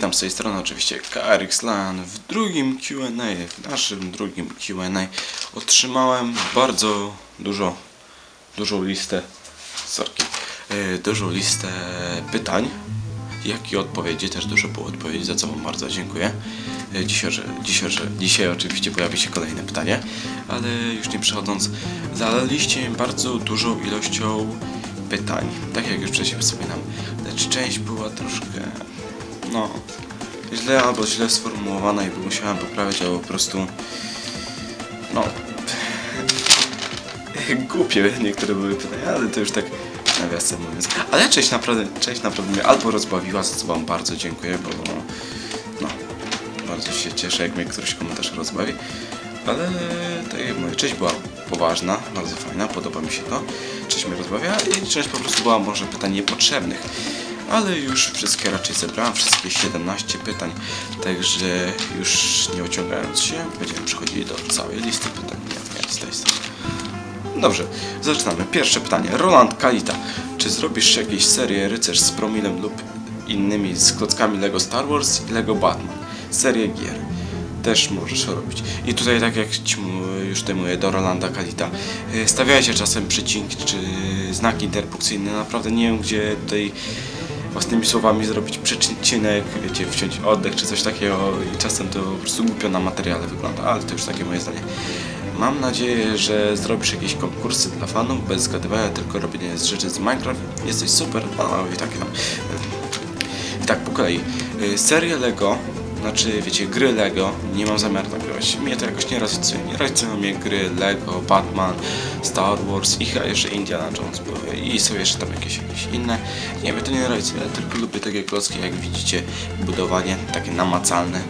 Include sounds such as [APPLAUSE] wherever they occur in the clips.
Witam z tej strony oczywiście KRX LAN w drugim Q&A, w naszym drugim Q&A otrzymałem bardzo dużo, dużą listę, sorki, yy, dużą listę pytań, jak i odpowiedzi, też dużo było odpowiedzi, za co Wam bardzo dziękuję. Yy, Dzisiaj, dzisiaj, dzisiaj oczywiście pojawi się kolejne pytanie, ale już nie przechodząc, zalaliście mnie bardzo dużą ilością pytań, tak jak już wcześniej wspominam, lecz część była troszkę, no, źle albo źle sformułowana i musiałem poprawić, albo po prostu, no, [LAUGHS] głupie niektóre były pytania, ale to już tak nawiasem mówiąc. Ale część naprawdę, część naprawdę mnie albo rozbawiła, za co Wam bardzo dziękuję, bo no, bardzo się cieszę, jak mnie któryś komentarz rozbawi. Ale tak jak mówię, część była poważna, bardzo fajna, podoba mi się to. Część mnie rozbawia i część po prostu była może pytań niepotrzebnych. Ale już wszystkie raczej zebrałem, wszystkie 17 pytań, także już nie ociągając się, będziemy przechodzili do całej listy pytań. Nie, nie, z tej strony. Dobrze, zaczynamy. Pierwsze pytanie. Roland Kalita. Czy zrobisz jakieś serię Rycerz z Promilem lub innymi z klockami Lego Star Wars i Lego Batman? Serię gier. Też możesz robić. I tutaj tak jak już mówię do Rolanda Kalita. y, Stawiajcie czasem przecinki czy znaki interpunkcyjne. Naprawdę nie wiem gdzie tutaj własnymi słowami zrobić przecinek, wiecie, wciąć oddech czy coś takiego i czasem to po prostu głupio na materiale wygląda, ale to już takie moje zdanie. Mam nadzieję, że zrobisz jakieś konkursy dla fanów bez zgadywania, tylko robienie z rzeczy z Minecraft. Jesteś super, no i takie tam. I tak po kolei. Y, Serię Lego, znaczy wiecie, gry Lego, nie mam zamiaru nagrywać. Mnie to jakoś nie rejestruje. Nie rejestrują mnie gry Lego, Batman, Star Wars i chyba jeszcze Indiana Jones były. I są jeszcze tam jakieś, jakieś inne. Nie wiem, to nie rejestruje, tylko lubię takie klocki, jak widzicie, budowanie takie namacalne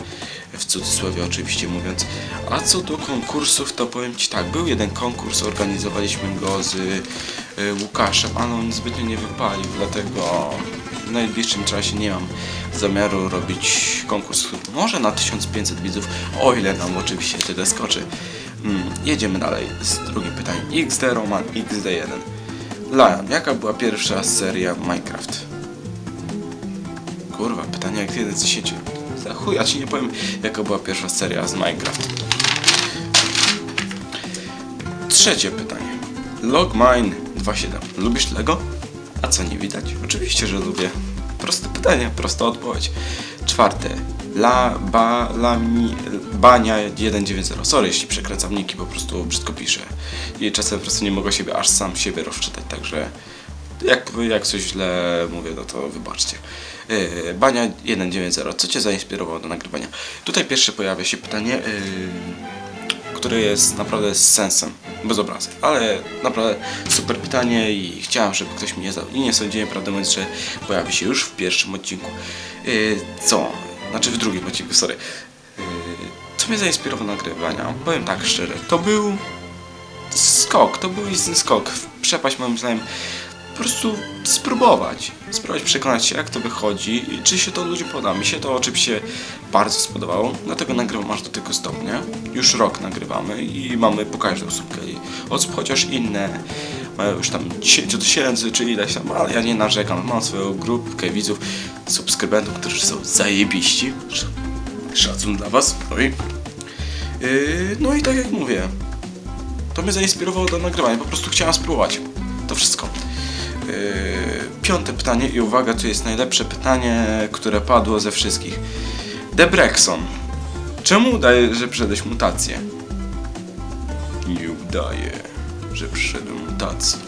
w cudzysłowie oczywiście mówiąc. A co do konkursów, to powiem Ci tak, był jeden konkurs, organizowaliśmy go z y, Łukaszem, ale on zbytnio nie wypalił, dlatego w najbliższym czasie nie mam zamiaru robić konkurs. Może na 1500 widzów, o ile nam oczywiście tyle skoczy. Mm, jedziemy dalej z drugim pytaniem. XD Roman XD1. Lion, jaka była pierwsza seria Minecraft? Kurwa, pytanie jak jeden z 10. Za chuj, a ci nie powiem, jaka była pierwsza seria z Minecraft. Trzecie pytanie. Logmine 27. Lubisz Lego? A co nie widać? Oczywiście, że lubię. Proste pytanie, prosta odpowiedź. Czwarte. La, ba, la, mi, bania 190. Sorry, jeśli przekręcam niki, po prostu brzydko piszę. I czasem po prostu nie mogę siebie, aż sam siebie rozczytać, także jak, jak coś źle mówię, no to wybaczcie. Yy, Bania 190. Co Cię zainspirowało do nagrywania? Tutaj pierwsze pojawia się pytanie, yy, które jest naprawdę z sensem, bez obrazy, ale naprawdę super pytanie i chciałem, żeby ktoś mnie zadał. I nie sądziłem, prawdę mówiąc, że pojawi się już w pierwszym odcinku. Yy, co? Znaczy w drugim odcinku, sorry. Yy, co mnie zainspirowało nagrywania? Powiem tak szczerze, to był skok, to był istny skok przepaść moim zdaniem prostu spróbować. Spróbować przekonać się, jak to wychodzi i czy się to ludziom podoba. Mi się to oczywiście bardzo spodobało, dlatego nagrywam aż do tego stopnia. Już rok nagrywamy i mamy po każdą słupkę osób, chociaż inne mają już tam 10 tysięcy czy ileś tam, ale ja nie narzekam. Mam swoją grupkę widzów, subskrybentów, którzy są zajebiści. Sz- Szacun dla was. Oj. Yy, no i tak jak mówię, to mnie zainspirowało do nagrywania. Po prostu chciałem spróbować. To wszystko. Yy, piąte pytanie i uwaga, to jest najlepsze pytanie, które padło ze wszystkich. Debrexon. Czemu udaje, że przeszedłeś mutację? Nie udaje, że przeszedłem mutację.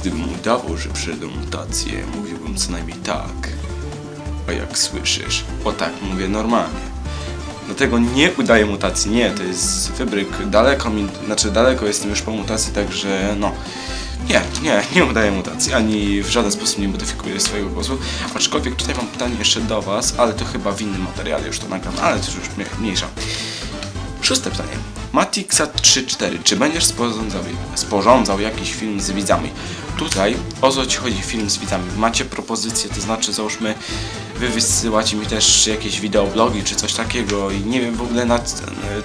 Gdybym udawał, że przeszedłem mutację, mówiłbym co najmniej tak. A jak słyszysz? O tak, mówię normalnie. Dlatego nie udaję mutacji, nie, to jest wybryk. Daleko mi, znaczy daleko jestem już po mutacji, także no. Nie, nie, nie udaję mutacji, ani w żaden sposób nie modyfikuję swojego głosu. Aczkolwiek tutaj mam pytanie jeszcze do Was, ale to chyba w innym materiale już to nagram, ale to już mniej- mniejsza. Szóste pytanie. Matixat 3.4. Czy będziesz sporządzał, sporządzał jakiś film z widzami? Tutaj o co ci chodzi film z widzami? Macie propozycje, to znaczy załóżmy wy wysyłacie mi też jakieś wideoblogi czy coś takiego i nie wiem w ogóle na,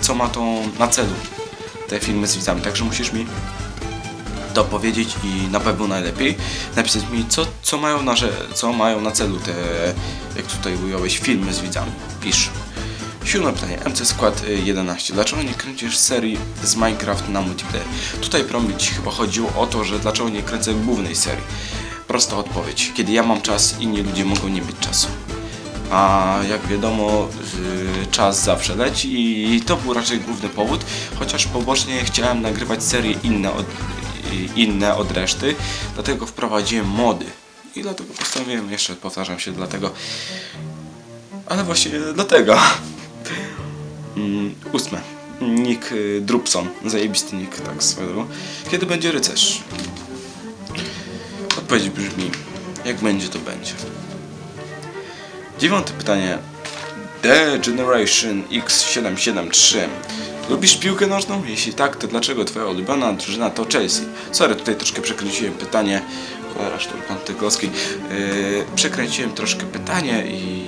co ma to na celu te filmy z widzami, także musisz mi dopowiedzieć i na pewno najlepiej napisać mi, co, co, mają, na, co mają na celu te, jak tutaj ująłeś, filmy z widzami. Pisz. Siódme pytanie. MC Skład 11. Dlaczego nie kręcisz serii z Minecraft na multiplayer? Tutaj promić chyba chodziło o to, że dlaczego nie kręcę głównej serii. Prosta odpowiedź. Kiedy ja mam czas, inni ludzie mogą nie mieć czasu. A jak wiadomo, y, czas zawsze leci i to był raczej główny powód, chociaż pobocznie chciałem nagrywać serie inne od, inne od reszty, dlatego wprowadziłem mody. I dlatego postanowiłem, jeszcze powtarzam się, dlatego. Ale właśnie dlatego. Mm, ósme. Nick y, Drupson. Zajebisty nick, tak swoją Kiedy będzie rycerz? Odpowiedź brzmi, jak będzie, to będzie. Dziewiąte pytanie. The Generation X773. Lubisz piłkę nożną? Jeśli tak, to dlaczego twoja ulubiona drużyna to Chelsea? Sorry, tutaj troszkę przekręciłem pytanie. Cholera, szturkan Tygowski. Yy, przekręciłem troszkę pytanie i...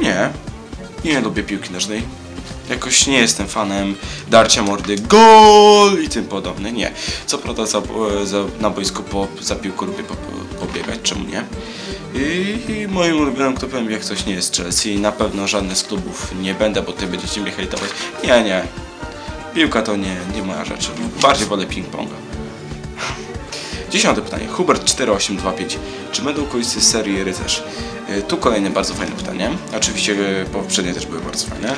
Nie. Nie lubię piłki nożnej. Jakoś nie jestem fanem darcia mordy, gol i tym podobne. Nie. Co prawda za, za, na boisku po, za piłką lubię po, pobiegać, czemu nie? I moim ulubionym klubem jak coś nie jest Chelsea. Na pewno żadnych z klubów nie będę, bo ty będziecie mnie hejtować. Nie, nie. Piłka to nie, nie moja rzecz. Bardziej wolę ping-ponga. Dziesiąte pytanie. Hubert 4825. Czy będą kulisy serii Rycerz? Y, tu kolejne bardzo fajne pytanie. Oczywiście y, poprzednie też były bardzo fajne.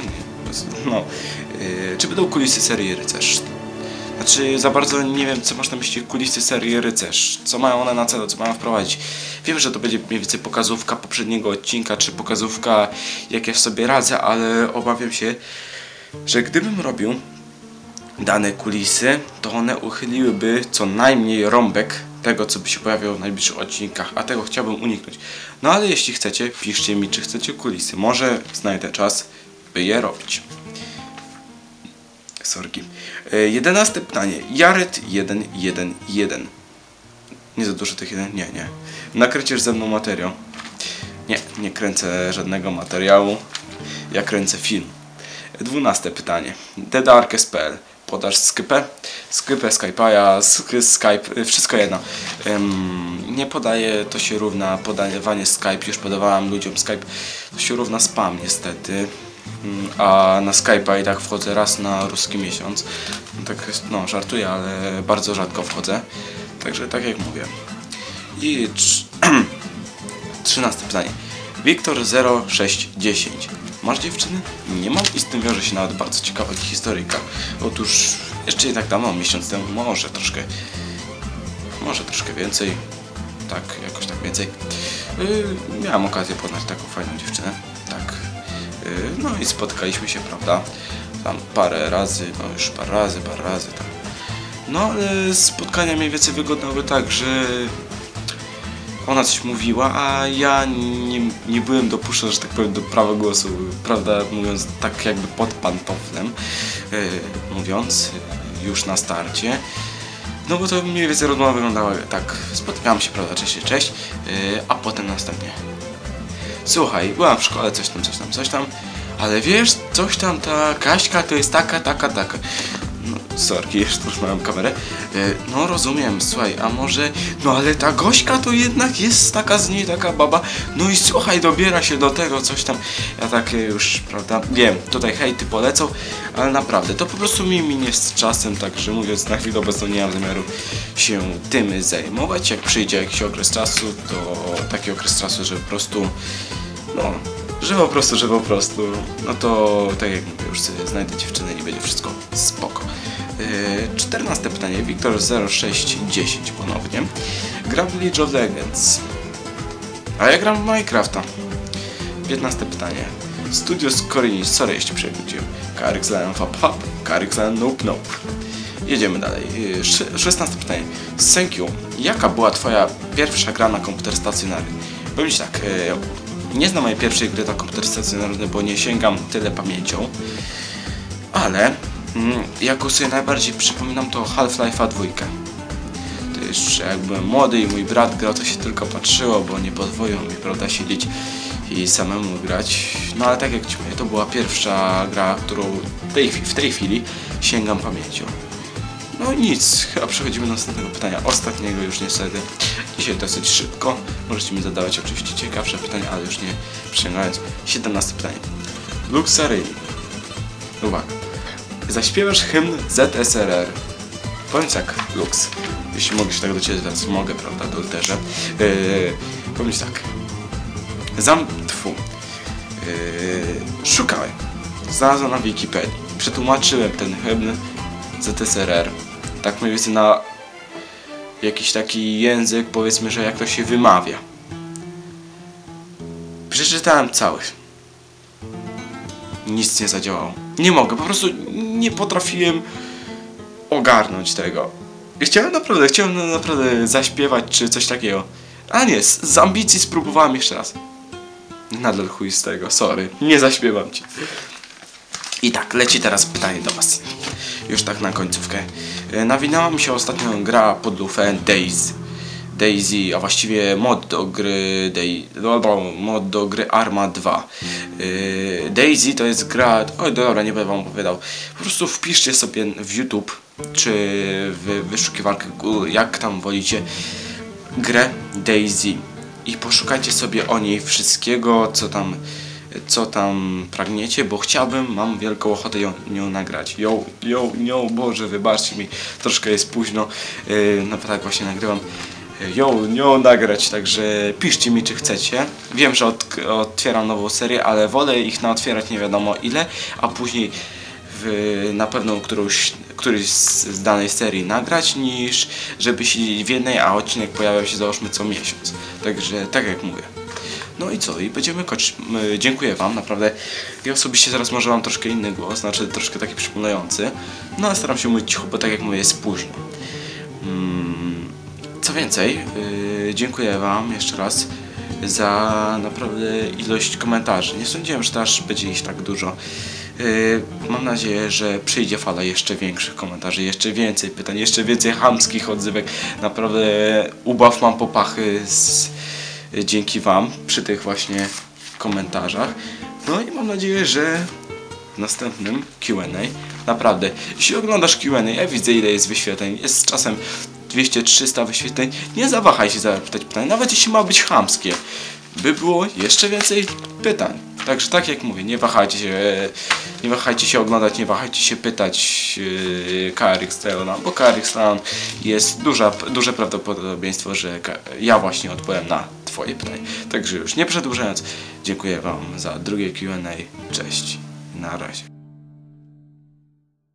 No. Y, czy będą kulisy serii Rycerz? Znaczy, za bardzo nie wiem, co masz na myśli kulisy serii Rycerz. Co mają one na celu, co mają wprowadzić. Wiem, że to będzie mniej więcej pokazówka poprzedniego odcinka, czy pokazówka, jak ja sobie radzę, ale obawiam się, że gdybym robił dane kulisy, to one uchyliłyby co najmniej rąbek tego, co by się pojawiało w najbliższych odcinkach, a tego chciałbym uniknąć. No ale jeśli chcecie, piszcie mi, czy chcecie kulisy. Może znajdę czas, by je robić. Sorki. E, jedenaste pytanie. Jaret 111. Nie za dużo tych jeden? Nie, nie. Nakręcisz ze mną materiał? Nie, nie kręcę żadnego materiału. Ja kręcę film. Dwunaste pytanie. Dedarkes.pl Podasz Skype? Skype, Skype'a, Skype, wszystko jedno. nie podaję, to się równa podawanie Skype, już podawałam ludziom Skype, to się równa spam niestety. Mm, a na Skype'a i tak wchodzę raz na ruski miesiąc. Tak, no, żartuję, ale bardzo rzadko wchodzę. Także tak jak mówię. I [CLEARS THROAT] trzynaste pytanie. Wiktor 0610. Masz dziewczyny? Nie mam i z tym wiąże się nawet bardzo ciekawa historyjka. Otóż jeszcze jednak dawno, miesiąc temu, może troszkę, może troszkę więcej, tak, jakoś tak więcej. Yy, miałem okazję poznać taką fajną dziewczynę, tak. Yy, no i spotkaliśmy się, prawda, tam parę razy, no już parę razy, parę razy, tak. No ale spotkania mniej więcej wyglądały tak, że ona coś mówiła, a ja nie, nie byłem dopuszczony, że tak powiem, do prawa głosu, prawda, mówiąc tak jakby pod pantoflem, yy, mówiąc już na starcie. No bo to mniej więcej rozmowa wyglądała tak, spotykałem się, prawda, cześć, cześć, yy, a potem następnie. Słuchaj, byłam w szkole, coś tam, coś tam, coś tam, ale wiesz, coś tam, ta Kaśka to jest taka, taka, taka sorki, jeszcze już mam kamerę. E, no rozumiem, słuchaj, a może, no ale ta Gośka to jednak jest taka z niej taka baba, no i słuchaj, dobiera się do tego, coś tam. Ja tak już, prawda, wiem, tutaj hejty polecą, ale naprawdę, to po prostu mi minie z czasem, także mówiąc na chwilę obecną nie mam zamiaru się tym zajmować. Jak przyjdzie jakiś okres czasu, to taki okres czasu, że po prostu, no, że po prostu, że po prostu, no to tak jak mówię, już sobie znajdę dziewczynę i będzie wszystko spoko. 14 yy, pytanie, Wiktor 0610 ponownie. Gram w League of Legends. A ja gram w Minecrafta. 15 pytanie. Studios Corinish, sorry jeśli przewróciłem. Karixlan Fap Hop, Karixlan Nope Nope. Jedziemy dalej. 16 yy, pytanie. Thank you. Jaka była Twoja pierwsza gra na komputer stacjonarny? Powiem Ci tak, yy, nie znam mojej pierwszej gry na komputer stacjonarny, bo nie sięgam tyle pamięcią, ale Mm, jako sobie najbardziej przypominam to Half-Life'a 2. To jeszcze jak byłem młody i mój brat grał, to się tylko patrzyło, bo nie pozwolił mi, prawda, siedzieć i samemu grać. No ale tak jak ci mówię, to była pierwsza gra, którą tej, w tej chwili sięgam pamięcią. No nic, chyba przechodzimy do następnego pytania. Ostatniego już niestety. Dzisiaj dosyć szybko. Możecie mi zadawać oczywiście ciekawsze pytania, ale już nie przeciągając. 17 pytanie. Luxury. Uwaga. Zaśpiewasz hymn ZSRR. Powiedz jak Lux. Jeśli mogę się tak do Ciebie zwracać, mogę, prawda, do literze. Yy, powiedz tak. Zam... Tfu. Yy, szukałem. Znalazłem na Wikipedii. Przetłumaczyłem ten hymn ZSRR. Tak mniej więcej na jakiś taki język, powiedzmy, że jak to się wymawia. Przeczytałem cały. Nic nie zadziałało. Nie mogę, po prostu nie potrafiłem ogarnąć tego. Chciałem naprawdę, chciałem naprawdę zaśpiewać czy coś takiego. A nie, z, z ambicji spróbowałem jeszcze raz. Nadal chuj z tego, sorry, nie zaśpiewam ci. I tak, leci teraz pytanie do was. Już tak na końcówkę. E, Nawinęła mi się ostatnio gra pod lufę Daisy. Daisy, a właściwie mod do gry Dai- dobra, mod do gry Arma 2. Yy, Daisy to jest gra. Oj, dobra, nie będę wam opowiadał. Po prostu wpiszcie sobie w YouTube czy w wyszukiwarkę Google, jak tam wolicie, grę Daisy i poszukajcie sobie o niej wszystkiego, co tam co tam pragniecie, bo chciałbym, mam wielką ochotę ją, nią nagrać. Ją, ją, ją, Boże, wybaczcie mi, troszkę jest późno, yy, no tak właśnie nagrywam. Ją, ją nagrać, także piszcie mi czy chcecie. Wiem, że od, otwieram nową serię, ale wolę ich naotwierać nie wiadomo ile, a później w, na pewno którąś, któryś z, z danej serii nagrać, niż żeby siedzieć w jednej, a odcinek pojawiał się załóżmy co miesiąc. Także tak jak mówię. No i co? I będziemy kończyć. M, Dziękuję Wam, naprawdę. Ja osobiście teraz może mam troszkę inny głos, znaczy troszkę taki przypominający. No ale staram się mówić cicho, bo tak jak mówię, jest późno. Mm, co więcej, yy, dziękuję Wam jeszcze raz za naprawdę ilość komentarzy. Nie sądziłem, że to aż będzie ich tak dużo. Yy, mam nadzieję, że przyjdzie fala jeszcze większych komentarzy, jeszcze więcej pytań, jeszcze więcej chamskich odzywek. Naprawdę ubaw mam popachy z, dzięki Wam przy tych właśnie komentarzach. No i mam nadzieję, że w następnym Q&A. Naprawdę, jeśli oglądasz Q&A, ja widzę ile jest wyświetleń, jest czasem 200-300 wyświetleń, nie zawahaj się zapytać pytań, nawet jeśli ma być chamskie, by było jeszcze więcej pytań. Także tak jak mówię, nie wahajcie się, nie wahajcie się oglądać, nie wahajcie się pytać yy, KRX Leona, bo KRX Leon jest duża, duże prawdopodobieństwo, że ja właśnie odpowiem na Twoje pytanie. Także już nie przedłużając, dziękuję Wam za drugie Q&A. Cześć, na razie.